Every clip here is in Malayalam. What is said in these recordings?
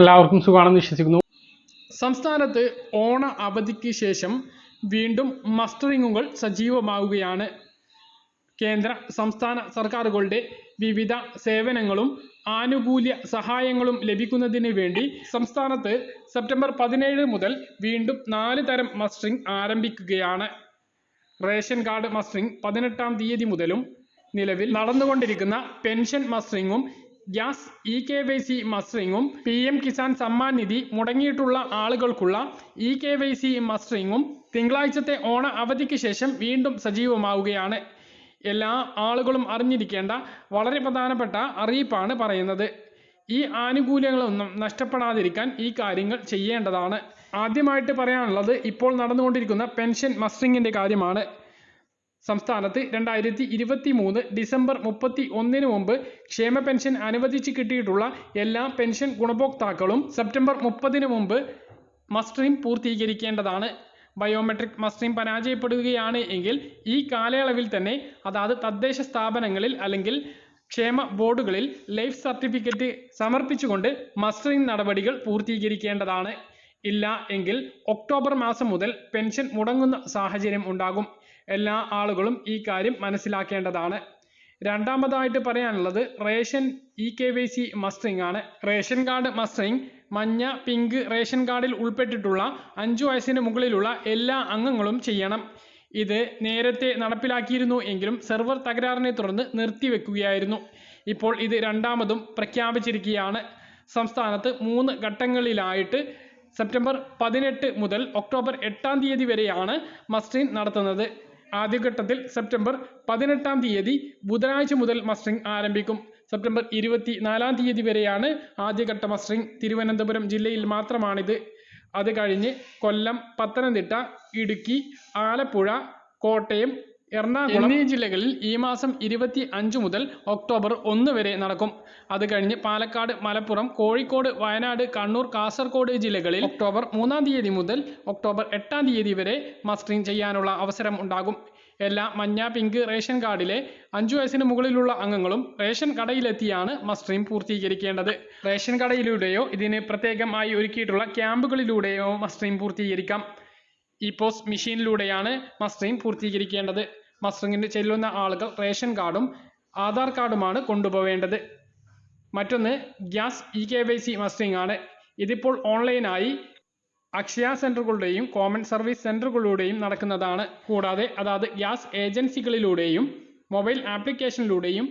എല്ലാവർക്കും സുഖമാണെന്ന് വിശ്വസിക്കുന്നു. സംസ്ഥാനത്ത് ഓണ അവധിക്ക് ശേഷം വീണ്ടും മസ്റ്ററിങ്ങുകൾ സജീവമാവുകയാണ്. കേന്ദ്ര സംസ്ഥാന സർക്കാരുകളുടെ വിവിധ സേവനങ്ങളും ആനുകൂല്യ സഹായങ്ങളും ലഭിക്കുന്നതിന് വേണ്ടി സംസ്ഥാനത്ത് സെപ്റ്റംബർ പതിനേഴ് മുതൽ വീണ്ടും നാല് തരം മസ്റ്ററിംഗ് ആരംഭിക്കുകയാണ്. റേഷൻ കാർഡ് മസ്റ്ററിംഗ് പതിനെട്ടാം തീയതി മുതലും നിലവിൽ നടന്നുകൊണ്ടിരിക്കുന്ന pension മസ്റ്ററിങ്ങും gas E K Y C മസ്റ്ററിങ്ങും P M Kisan Samman Nidhi മുടങ്ങിയിട്ടുള്ള ആളുകൾക്കുള്ള ഇ കെ വൈ സി മസ്റ്ററിങ്ങും തിങ്കളാഴ്ചത്തെ ഓണ അവധിക്ക് ശേഷം വീണ്ടും സജീവമാവുകയാണ്. എല്ലാ ആളുകളും അറിഞ്ഞിരിക്കേണ്ട വളരെ പ്രധാനപ്പെട്ട അറിയിപ്പാണ് പറയുന്നത്. ഈ ആനുകൂല്യങ്ങളൊന്നും നഷ്ടപ്പെടാതിരിക്കാൻ ഈ കാര്യങ്ങൾ ചെയ്യേണ്ടതാണ്. ആദ്യമായിട്ട് പറയാനുള്ളത് ഇപ്പോൾ നടന്നുകൊണ്ടിരിക്കുന്ന പെൻഷൻ മസ്റ്ററിങ്ങിന്റെ കാര്യമാണ്. സംസ്ഥാനത്ത് രണ്ടായിരത്തി ഇരുപത്തി മൂന്ന് ഡിസംബർ മുപ്പത്തി ഒന്നിന് മുമ്പ് ക്ഷേമ പെൻഷൻ അനുവദിച്ച് കിട്ടിയിട്ടുള്ള എല്ലാ പെൻഷൻ ഗുണഭോക്താക്കളും സെപ്റ്റംബർ മുപ്പതിന് മുമ്പ് മസ്റ്ററിംഗ് പൂർത്തീകരിക്കേണ്ടതാണ്. ബയോമെട്രിക് മസ്റ്ററിംഗ് പരാജയപ്പെടുകയാണ് എങ്കിൽ ഈ കാലയളവിൽ തന്നെ അതാത് തദ്ദേശ സ്ഥാപനങ്ങളിൽ അല്ലെങ്കിൽ ക്ഷേമ ബോർഡുകളിൽ ലൈഫ് സർട്ടിഫിക്കറ്റ് സമർപ്പിച്ചുകൊണ്ട് മസ്റ്ററിംഗ് നടപടികൾ പൂർത്തീകരിക്കേണ്ടതാണ്. ഇല്ല എങ്കിൽ ഒക്ടോബർ മാസം മുതൽ പെൻഷൻ മുടങ്ങുന്ന സാഹചര്യം ഉണ്ടാകും. എല്ലാ ആളുകളും ഈ കാര്യം മനസ്സിലാക്കേണ്ടതാണ്. രണ്ടാമതായിട്ട് പറയാനുള്ളത് ration E K Y C mustering ആണ്. റേഷൻ കാർഡ് മസ്റ്ററിംഗ് മഞ്ഞ പിങ്ക് റേഷൻ കാർഡിൽ ഉൾപ്പെട്ടിട്ടുള്ള അഞ്ചു വയസ്സിന് മുകളിലുള്ള എല്ലാ അംഗങ്ങളും ചെയ്യണം. ഇത് നേരത്തെ നടപ്പിലാക്കിയിരുന്നു എങ്കിലും സെർവർ തകരാറിനെ തുടർന്ന് നിർത്തിവെക്കുകയായിരുന്നു. ഇപ്പോൾ ഇത് രണ്ടാമതും പ്രഖ്യാപിച്ചിരിക്കുകയാണ്. സംസ്ഥാനത്ത് മൂന്ന് ഘട്ടങ്ങളിലായിട്ട് സെപ്റ്റംബർ പതിനെട്ട് മുതൽ ഒക്ടോബർ എട്ടാം തീയതി വരെയാണ് മസ്റ്ററിംഗ് നടത്തുന്നത്. ആദ്യഘട്ടത്തിൽ സെപ്റ്റംബർ പതിനെട്ടാം തീയതി ബുധനാഴ്ച മുതൽ മസ്റ്ററിംഗ് ആരംഭിക്കും. സെപ്റ്റംബർ ഇരുപത്തി നാലാം തീയതി വരെയാണ് ആദ്യഘട്ട മസ്റ്ററിംഗ് തിരുവനന്തപുരം ജില്ലയിൽ മാത്രമാണിത്. അത് കഴിഞ്ഞ് കൊല്ലം പത്തനംതിട്ട ഇടുക്കി ആലപ്പുഴ കോട്ടയം എറണാകുളം എന്നീ ജില്ലകളിൽ ഈ മാസം ഇരുപത്തി അഞ്ച് മുതൽ ഒക്ടോബർ ഒന്ന് വരെ നടക്കും. അത് കഴിഞ്ഞ് പാലക്കാട് മലപ്പുറം കോഴിക്കോട് വയനാട് കണ്ണൂർ കാസർഗോഡ് ജില്ലകളിൽ ഒക്ടോബർ മൂന്നാം തീയതി മുതൽ ഒക്ടോബർ എട്ടാം തീയതി വരെ മസ്റ്ററിംഗ് ചെയ്യാനുള്ള അവസരം ഉണ്ടാകും. എല്ലാ മഞ്ഞ പിങ്ക് റേഷൻ കാർഡിലെ അഞ്ചു വയസ്സിന് മുകളിലുള്ള അംഗങ്ങളും റേഷൻ കടയിലെത്തിയാണ് മസ്റ്ററിംഗ് പൂർത്തീകരിക്കേണ്ടത്. റേഷൻ കടയിലൂടെയോ ഇതിന് പ്രത്യേകമായി ഒരുക്കിയിട്ടുള്ള ക്യാമ്പുകളിലൂടെയോ മസ്റ്ററിംഗ് പൂർത്തീകരിക്കാം. ഇ പോസ് മെഷീനിലൂടെയാണ് മസ്റ്ററിംഗ് പൂർത്തീകരിക്കേണ്ടത്. മസ്റ്ററിംഗിന് ചെല്ലുന്ന ആളുകൾ റേഷൻ കാർഡും ആധാർ കാർഡുമാണ് കൊണ്ടുപോവേണ്ടത്. മറ്റൊന്ന് gas E K Y C mustering ആണ്. ഇതിപ്പോൾ ഓൺലൈനായി അക്ഷയ സെന്ററുകളുടെയും കോമൺ സർവീസ് സെന്ററുകളിലൂടെയും നടക്കുന്നതാണ്. കൂടാതെ അതാത് ഗ്യാസ് ഏജൻസികളിലൂടെയും മൊബൈൽ ആപ്ലിക്കേഷനിലൂടെയും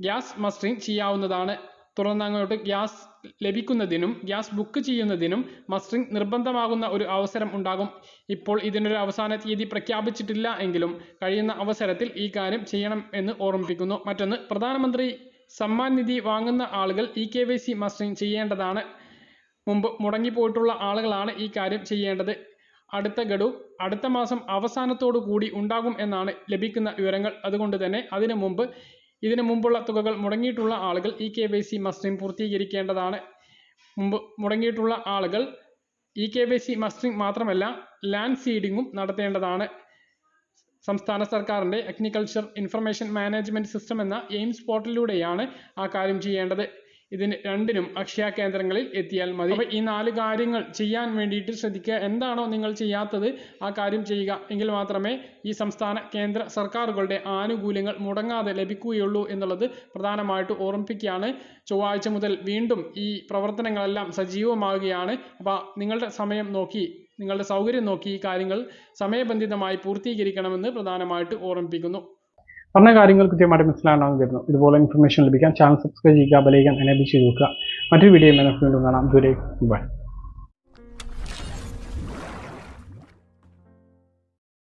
ഗ്യാസ് മസ്റ്ററിംഗ് ചെയ്യാവുന്നതാണ്. തുടർന്ന് അങ്ങോട്ട് ഗ്യാസ് ലഭിക്കുന്നതിനും ഗ്യാസ് ബുക്ക് ചെയ്യുന്നതിനും മസ്റ്ററിംഗ് നിർബന്ധമാകുന്ന ഒരു അവസരം ഉണ്ടാകും. ഇപ്പോൾ ഇതിനൊരു അവസാന തീയതി പ്രഖ്യാപിച്ചിട്ടില്ല എങ്കിലും കഴിയുന്ന അവസരത്തിൽ ഈ കാര്യം ചെയ്യണം എന്ന് ഓർമ്മിപ്പിക്കുന്നു. മറ്റൊന്ന് പ്രധാനമന്ത്രി സമ്മാൻ നിധി വാങ്ങുന്ന ആളുകൾ E K Y C mustering ചെയ്യേണ്ടതാണ്. മുമ്പ് മുടങ്ങിപ്പോയിട്ടുള്ള ആളുകളാണ് ഈ കാര്യം ചെയ്യേണ്ടത്. അടുത്ത ഗഡു അടുത്ത മാസം അവസാനത്തോടു കൂടി ഉണ്ടാകും എന്നാണ് ലഭിക്കുന്ന വിവരങ്ങൾ. അതുകൊണ്ട് തന്നെ അതിനു മുമ്പ് ഇതിനു മുമ്പുള്ള തുകകൾ മുടങ്ങിയിട്ടുള്ള ആളുകൾ E K Y C mustering പൂർത്തീകരിക്കേണ്ടതാണ്. മുമ്പ് മുടങ്ങിയിട്ടുള്ള ആളുകൾ E K Y C mustering മാത്രമല്ല ലാൻഡ് സീഡിങ്ങും നടത്തേണ്ടതാണ്. സംസ്ഥാന സർക്കാരിന്റെ അഗ്രികൾച്ചർ ഇൻഫർമേഷൻ മാനേജ്മെന്റ് സിസ്റ്റം എന്ന എയിംസ് പോർട്ടലിലൂടെയാണ് ആ കാര്യം ചെയ്യേണ്ടത്. ഇതിന് രണ്ടിനും അക്ഷയ കേന്ദ്രങ്ങളിൽ എത്തിയാൽ മതി. അപ്പോൾ ഈ നാല് കാര്യങ്ങൾ ചെയ്യാൻ വേണ്ടിയിട്ട് ശ്രദ്ധിക്കുക. എന്താണോ നിങ്ങൾ ചെയ്യാത്തത് ആ കാര്യം ചെയ്യുക. എങ്കിൽ മാത്രമേ ഈ സംസ്ഥാന കേന്ദ്ര സർക്കാരുകളുടെ ആനുകൂല്യങ്ങൾ മുടങ്ങാതെ ലഭിക്കുകയുള്ളൂ എന്നുള്ളത് പ്രധാനമായിട്ട് ഓർമ്മിപ്പിക്കുകയാണ്. ചൊവ്വാഴ്ച മുതൽ വീണ്ടും ഈ പ്രവർത്തനങ്ങളെല്ലാം സജീവമാവുകയാണ്. അപ്പോൾ നിങ്ങളുടെ സമയം നോക്കി നിങ്ങളുടെ സൗകര്യം നോക്കി ഈ കാര്യങ്ങൾ സമയബന്ധിതമായി പൂർത്തീകരിക്കണമെന്ന് പ്രധാനമായിട്ട് ഓർമ്മിപ്പിക്കുന്നു. പറഞ്ഞ കാര്യങ്ങൾ കൃത്യമായിട്ട് മനസ്സിലാകണമെന്ന് കരുതുന്നു. ഇതുപോലെ ഇൻഫർമേഷൻ ലഭിക്കാൻ ചാനൽ സബ്സ്ക്രൈബ് ചെയ്യുക ബെലൈക്കൻ എനേബിൾ ചെയ്തു നോക്കുക മറ്റൊരു വീഡിയോ വീണ്ടും കാണാം. ദൂരെ ബൈ